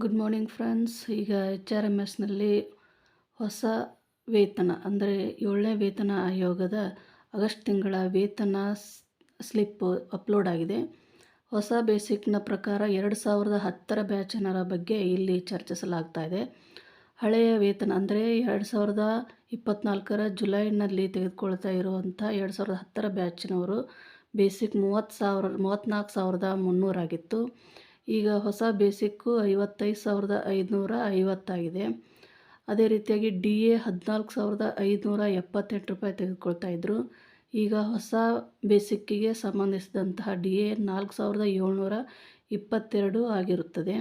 Good morning friends ಈಗ H R M ಎಸ್ನಲ್ಲಿ ಹೊಸ ವೇತನ, ಅಂದರೆ ಏಳನೇ ವೇತನ ಆಯೋಗದ ಆಗಸ್ಟ್ ತಿಂಗಳ ವೇತನ ಸ್ಲಿಪ್ ಅಪ್ಲೋಡ್ ಆಗಿದೆ. ಹೊಸ ಬೇಸಿಕ್ನ ಪ್ರಕಾರ ಎರಡು ಸಾವಿರದ ಹತ್ತರ ಬ್ಯಾಚನರ ಬಗ್ಗೆ ಇಲ್ಲಿ ಚರ್ಚಿಸಲಾಗ್ತಾ ಇದೆ. ಹಳೆಯ ವೇತನ, ಅಂದರೆ ಎರಡು ಸಾವಿರದ ಇಪ್ಪತ್ತ್ನಾಲ್ಕರ ಜುಲೈನಲ್ಲಿ ತೆಗೆದುಕೊಳ್ತಾ ಇರುವಂಥ ಎರಡು ಸಾವಿರದ ಹತ್ತರ ಬ್ಯಾಚಿನವರು ಬೇಸಿಕ್ ಮೂವತ್ತು ಸಾವಿರ, ಮೂವತ್ತ್ನಾಲ್ಕು ಸಾವಿರದ ಮುನ್ನೂರಾಗಿತ್ತು. ಈಗ ಹೊಸ ಬೇಸಿಕ್ಕು ಐವತ್ತೈದು ಸಾವಿರದ ಐದುನೂರ ಐವತ್ತಾಗಿದೆ. ಅದೇ ರೀತಿಯಾಗಿ ಡಿ ಎ ಹದಿನಾಲ್ಕು ಸಾವಿರದ ಐದುನೂರ ಎಪ್ಪತ್ತೆಂಟು ರೂಪಾಯಿ ತೆಗೆದುಕೊಳ್ತಾ ಇದ್ದರು ಈಗ ಹೊಸ ಬೇಸಿಕ್ಕಿಗೆ ಸಂಬಂಧಿಸಿದಂತಹ ಡಿ ಎ ನಾಲ್ಕು ಸಾವಿರದ ಏಳ್ನೂರ ಇಪ್ಪತ್ತೆರಡು ಆಗಿರುತ್ತದೆ.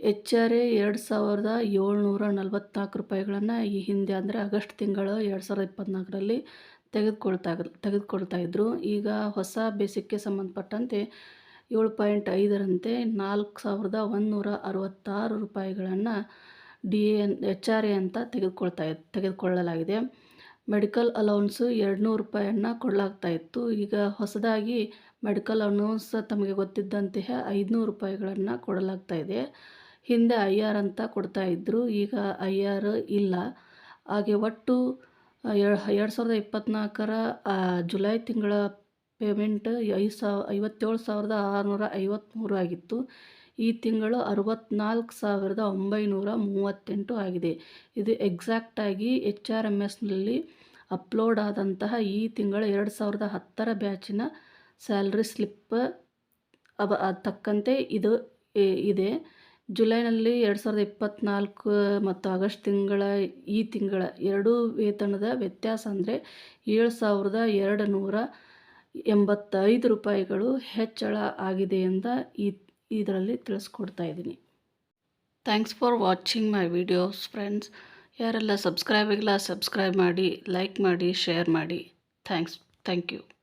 ಎಚ್ ಆರ್ ಎ ಎರಡು ಸಾವಿರದ ಏಳ್ನೂರ ನಲವತ್ತ್ನಾಲ್ಕು ರೂಪಾಯಿಗಳನ್ನು ಈ ಹಿಂದೆ ಅಂದರೆ ಆಗಸ್ಟ್ ತಿಂಗಳು ಎರಡು ಸಾವಿರದ ಇಪ್ಪತ್ತ್ನಾಲ್ಕರಲ್ಲಿ ತೆಗೆದುಕೊಳ್ತಾ ತೆಗೆದುಕೊಳ್ತಾ ಇದ್ದರು ಈಗ ಹೊಸ ಬೇಸಿಕ್ಗೆ ಸಂಬಂಧಪಟ್ಟಂತೆ ಏಳು ಪಾಯಿಂಟ್ ಐದರಂತೆ ನಾಲ್ಕು ಸಾವಿರದ ಒಂದುನೂರ ಅರವತ್ತಾರು ರೂಪಾಯಿಗಳನ್ನು D N, H R A ಅಂತ ತೆಗೆದುಕೊಳ್ತಾ ತೆಗೆದುಕೊಳ್ಳಲಾಗಿದೆ. ಮೆಡಿಕಲ್ ಅಲೌನ್ಸು ಎರಡುನೂರು ರೂಪಾಯಿಯನ್ನು ಕೊಡಲಾಗ್ತಾ ಇತ್ತು. ಈಗ ಹೊಸದಾಗಿ ಮೆಡಿಕಲ್ ಅಲೌನ್ಸ್ ತಮಗೆ ಗೊತ್ತಿದ್ದಂತೆ ಐದುನೂರು ರೂಪಾಯಿಗಳನ್ನು ಕೊಡಲಾಗ್ತಾ ಇದೆ. ಹಿಂದೆ ಐ ಆರ್ ಅಂತ ಕೊಡ್ತಾ ಇದ್ದರು ಈಗ ಐ ಆರ್ ಇಲ್ಲ. ಹಾಗೆ ಒಟ್ಟು ಎರಡು ಸಾವಿರದ ಇಪ್ಪತ್ತ್ನಾಲ್ಕರ ಜುಲೈ ತಿಂಗಳ ಪೇಮೆಂಟ್ ಐದು ಸಾವ ಐವತ್ತೇಳು ಸಾವಿರದ ಆರುನೂರ ಐವತ್ತ್ಮೂರು ಆಗಿತ್ತು. ಈ ತಿಂಗಳು ಅರವತ್ತ್ನಾಲ್ಕು ಸಾವಿರದ ಒಂಬೈನೂರ ಮೂವತ್ತೆಂಟು ಆಗಿದೆ. ಇದು ಎಕ್ಸಾಕ್ಟಾಗಿ ಎಚ್ ಆರ್ ಎಂ ಎಸ್ನಲ್ಲಿ ಅಪ್ಲೋಡ್ ಆದಂತಹ ಈ ತಿಂಗಳ ಎರಡು ಸಾವಿರದ ಹತ್ತರ ಬ್ಯಾಚಿನ ಸ್ಯಾಲ್ರಿ ಸ್ಲಿಪ್ ಅವ ತಕ್ಕಂತೆ ಇದು ಇದೆ. ಜುಲೈನಲ್ಲಿ ಎರಡು ಸಾವಿರದ ಇಪ್ಪತ್ತ್ನಾಲ್ಕು ಮತ್ತು ಆಗಸ್ಟ್ ತಿಂಗಳ, ಈ ತಿಂಗಳ ಎರಡೂ ವೇತನದ ವ್ಯತ್ಯಾಸ ಅಂದರೆ ಏಳು ಸಾವಿರದ ಎರಡು ನೂರ ಎಂಬತ್ತೈದು ರೂಪಾಯಿಗಳು ಹೆಚ್ಚಳ ಆಗಿದೆ ಅಂತ ಈ ಇದರಲ್ಲಿ ತಿಳಿಸ್ಕೊಡ್ತಾ ಇದ್ದೀನಿ. Thanks for watching my videos friends ಯಾರೆಲ್ಲ ಸಬ್ಸ್ಕ್ರೈಬ್ ಆಗಿಲ್ಲ ಸಬ್ಸ್ಕ್ರೈಬ್ ಮಾಡಿ ಲೈಕ್ ಮಾಡಿ ಶೇರ್ ಮಾಡಿ. Thanks thank you